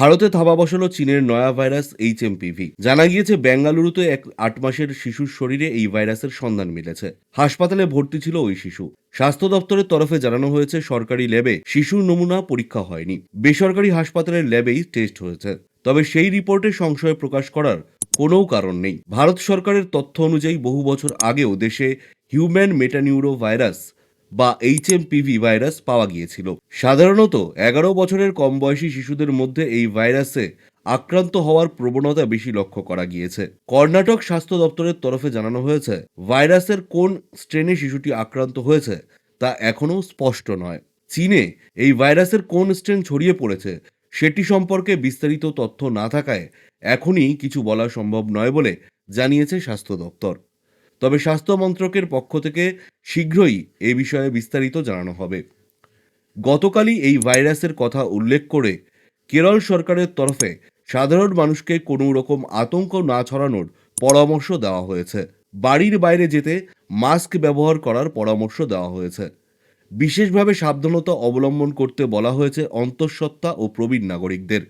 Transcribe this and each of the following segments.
ভারতে থাবা বসালো চীনের নয়া ভাইরাস এইচএমপিভি জানা গিয়েছে, বেঙ্গালুরুতে এক আট মাসের শিশুর শরীরে এই ভাইরাসের সন্ধান মিলেছে। হাসপাতালে ভর্তি ছিল ওই শিশু। স্বাস্থ্য দপ্তরের তরফে জানানো হয়েছে, সরকারি ল্যাবে শিশুর নমুনা পরীক্ষা হয়নি। বেসরকারি হাসপাতালের ল্যাবেই টেস্ট হয়েছে। তবে সেই রিপোর্টে সংশয় প্রকাশ করার কোনো কারণ নেই। ভারত সরকারের তথ্য অনুযায়ী বহু বছর আগেও দেশে হিউম্যান মেটানিউরো ভাইরাস বা এইচএমপিভি ভাইরাস পাওয়া গিয়েছিল। সাধারণত এগারো বছরের কম বয়সী শিশুদের মধ্যে এই ভাইরাসে আক্রান্ত হওয়ার প্রবণতা বেশি লক্ষ্য করা গিয়েছে। কর্ণাটক স্বাস্থ্য দপ্তরের তরফে জানানো হয়েছে, ভাইরাসের কোন স্ট্রেনে শিশুটি আক্রান্ত হয়েছে তা এখনও স্পষ্ট নয়। চীনে এই ভাইরাসের কোন স্ট্রেন ছড়িয়ে পড়েছে সেটি সম্পর্কে বিস্তারিত তথ্য না থাকায় এখনই কিছু বলা সম্ভব নয় বলে জানিয়েছে স্বাস্থ্য দপ্তর। তবে স্বাস্থ্য মন্ত্রকের পক্ষ থেকে শীঘ্রই এ বিষয়ে বিস্তারিত জানানো হবে। গতকালই এই ভাইরাসের কথা উল্লেখ করে কেরল সরকারের তরফে সাধারণ মানুষকে কোনো রকম আতঙ্ক না ছড়ানোর পরামর্শ দেওয়া হয়েছে। বাড়ির বাইরে যেতে মাস্ক ব্যবহার করার পরামর্শ দেওয়া হয়েছে। বিশেষভাবে সাবধানতা অবলম্বন করতে বলা হয়েছে অন্তঃসত্ত্বা ও প্রবীণ নাগরিকদের।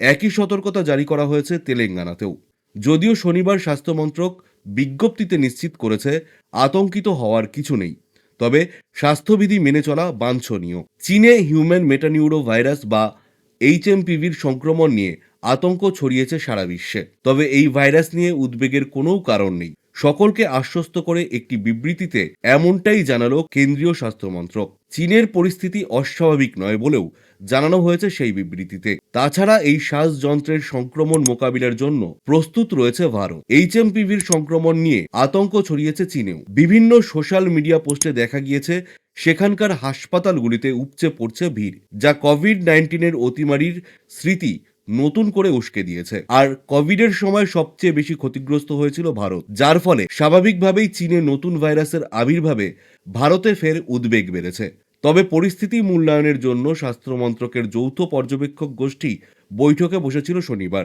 একই সতর্কতা জারি করা হয়েছে তেলেঙ্গানাতেও। যদিও শনিবার স্বাস্থ্যমন্ত্রক বিজ্ঞপ্তিতে নিশ্চিত করেছে, আতঙ্কিত হওয়ার কিছু নেই। তবে স্বাস্থ্যবিধি মেনে চলা বাঞ্ছনীয়। চীনে হিউম্যান মেটানিউরো ভাইরাস বা এইচএমপিভির সংক্রমণ নিয়ে আতঙ্ক ছড়িয়েছে সারা বিশ্বে। তবে এই ভাইরাস নিয়ে উদ্বেগের কোনো কারণ নেই। সকলকে আশ্বস্ত করে একটি বিবৃতিতে এমনটাই জানালো কেন্দ্রীয় স্বাস্থ্যমন্ত্রক চীনের পরিস্থিতি অস্বাভাবিক নয় বলেও জানানো হয়েছে সেই বিবৃতিতে। তাছাড়া এই শ্বাসযন্ত্রের সংক্রমণ মোকাবিলার জন্য প্রস্তুত রয়েছে ভারত। এইচএমপিভির সংক্রমণ নিয়ে আতঙ্ক ছড়িয়েছে চীনেও। বিভিন্ন সোশ্যাল মিডিয়া পোস্টে দেখা গিয়েছে, সেখানকার হাসপাতালগুলিতে উপচে পড়ছে ভিড়, যা কোভিড নাইন্টিনের অতিমারির স্মৃতি নতুন করে উস্কে দিয়েছে। আর কোভিডের সময় সবচেয়ে বেশি ক্ষতিগ্রস্ত হয়েছিল ভারত, যার ফলে স্বাভাবিকভাবেই চীনে নতুন ভাইরাসের আবির্ভাবে ভারতে ফের উদ্বেগ বেড়েছে। তবে পরিস্থিতি মূল্যায়নের জন্য স্বাস্থ্য মন্ত্রকের যৌথ পর্যবেক্ষক গোষ্ঠী বৈঠকে বসেছিল শনিবার।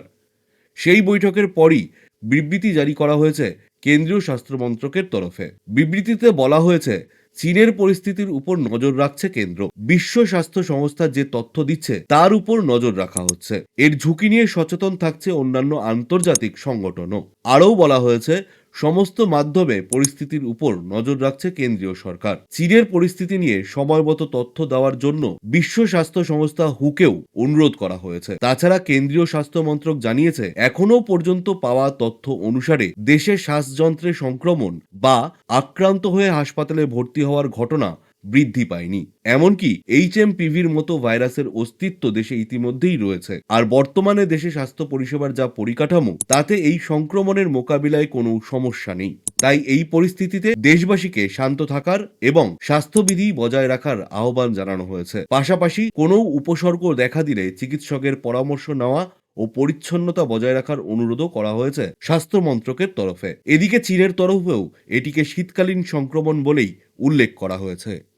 সেই বৈঠকের পরই বিবৃতি জারি করা হয়েছে কেন্দ্রীয় স্বাস্থ্য মন্ত্রকের তরফে। বিবৃতিতে বলা হয়েছে চীনের পরিস্থিতির উপর নজর রাখছে কেন্দ্র। বিশ্ব স্বাস্থ্য সংস্থা যে তথ্য দিচ্ছে, তার উপর নজর রাখা হচ্ছে। এর ঝুঁকি নিয়ে সচেতন থাকছে অন্যান্য আন্তর্জাতিক সংগঠনও। আরও বলা হয়েছে সমস্ত মাধ্যমে পরিস্থিতির উপর নজর রাখছে কেন্দ্রীয় সরকার। চীনের পরিস্থিতি নিয়ে সময়মতো তথ্য দেওয়ার জন্য বিশ্ব স্বাস্থ্য সংস্থা হুকেও অনুরোধ করা হয়েছে। তাছাড়া কেন্দ্রীয় স্বাস্থ্য মন্ত্রক জানিয়েছে, এখনও পর্যন্ত পাওয়া তথ্য অনুসারে দেশে শ্বাসযন্ত্রে সংক্রমণ বা আক্রান্ত হয়ে হাসপাতালে ভর্তি হওয়ার ঘটনা বৃদ্ধি পায়নি। এমনকি এইচএমপিভির মতো ভাইরাসের অস্তিত্ব দেশে ইতিমধ্যেই রয়েছে। আর বর্তমানে দেশে স্বাস্থ্য পরিষেবার যা পরিকাঠামো, তাতে এই সংক্রমণের মোকাবিলায় কোনো সমস্যা নেই। তাই এই পরিস্থিতিতে দেশবাসীকে শান্ত থাকার এবং স্বাস্থ্যবিধি বজায় রাখার আহ্বান জানানো হয়েছে। পাশাপাশি কোনো উপসর্গ দেখা দিলে চিকিৎসকের পরামর্শ নেওয়া ও পরিচ্ছন্নতা বজায় রাখার অনুরোধও করা হয়েছে স্বাস্থ্য মন্ত্রকের তরফে। এদিকে চীনের তরফেও এটিকে শীতকালীন সংক্রমণ বলেই উল্লেখ করা হয়েছে।